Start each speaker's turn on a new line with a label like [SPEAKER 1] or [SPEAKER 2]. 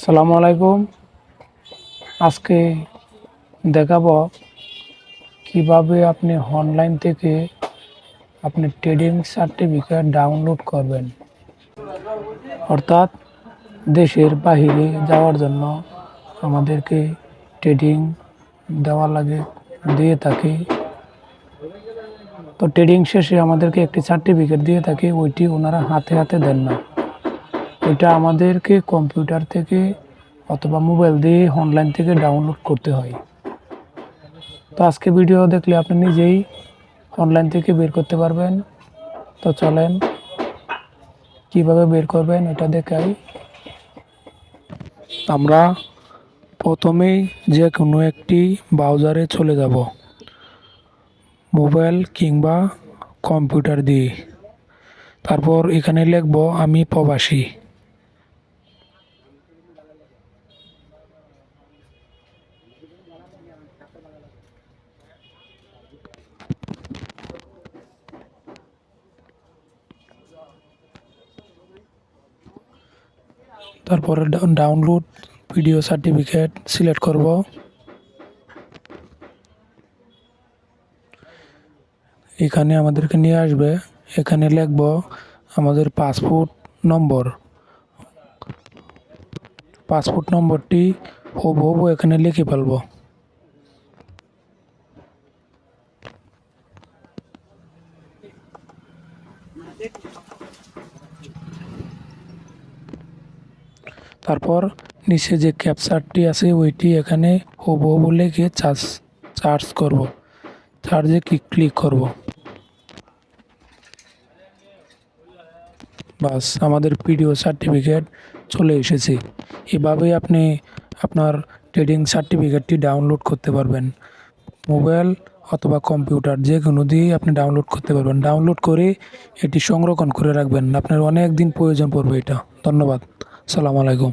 [SPEAKER 1] আসসালামু আলাইকুম। আজকে দেখাবো কীভাবে আপনি অনলাইন থেকে আপনি ট্রেডিং সার্টিফিকেট ডাউনলোড করবেন। অর্থাৎ দেশের বাহিরে যাওয়ার জন্য আমাদেরকে ট্রেডিং দেওয়া লাগে দিয়ে থাকে। তো ট্রেডিং শেষে আমাদেরকে একটি সার্টিফিকেট দিয়ে থাকে, ওইটি ওনারা হাতে হাতে দেন না। এটা আমাদেরকে কম্পিউটার থেকে অথবা মোবাইল দিয়ে অনলাইন থেকে ডাউনলোড করতে হয়। তো আজকে ভিডিও দেখলে আপনি নিজেই অনলাইন থেকে বের করতে পারবেন। তো চলেন, কীভাবে বের করবেন এটা দেখাই। আমরা প্রথমেই যে কোনো একটি ব্রাউজারে চলে যাব। মোবাইল কিংবা কম্পিউটার দিয়ে। তারপর এখানে লিখব, আমি প্রবাসী। তারপরে ডাউনলোড ভিডিও সার্টিফিকেট সিলেক্ট করব। এখানে আমাদেরকে নিয়ে আসবে। এখানে লিখব আমাদের পাসপোর্ট নম্বর পাসপোর্ট নম্বরটি হবু হবু এখানে লিখে ফেলব। তারপর নিচে যে ক্যাপচারটি আছে, ওইটি এখানে হবু বলে গিয়ে চার্জ চার্জ করব। চার্জে ক্লিক ক্লিক করব? বাস, আমাদের পিডিও সার্টিফিকেট চলে এসেছে। এভাবেই আপনি আপনার ট্রেডিং সার্টিফিকেটটি ডাউনলোড করতে পারবেন। মোবাইল অথবা কম্পিউটার যে কোনো দিয়েই আপনি ডাউনলোড করতে পারবেন। ডাউনলোড করে এটি সংরক্ষণ করে রাখবেন। আপনার অনেক দিন প্রয়োজন পড়বে এটা। ধন্যবাদ। সালাম আলাইকুম।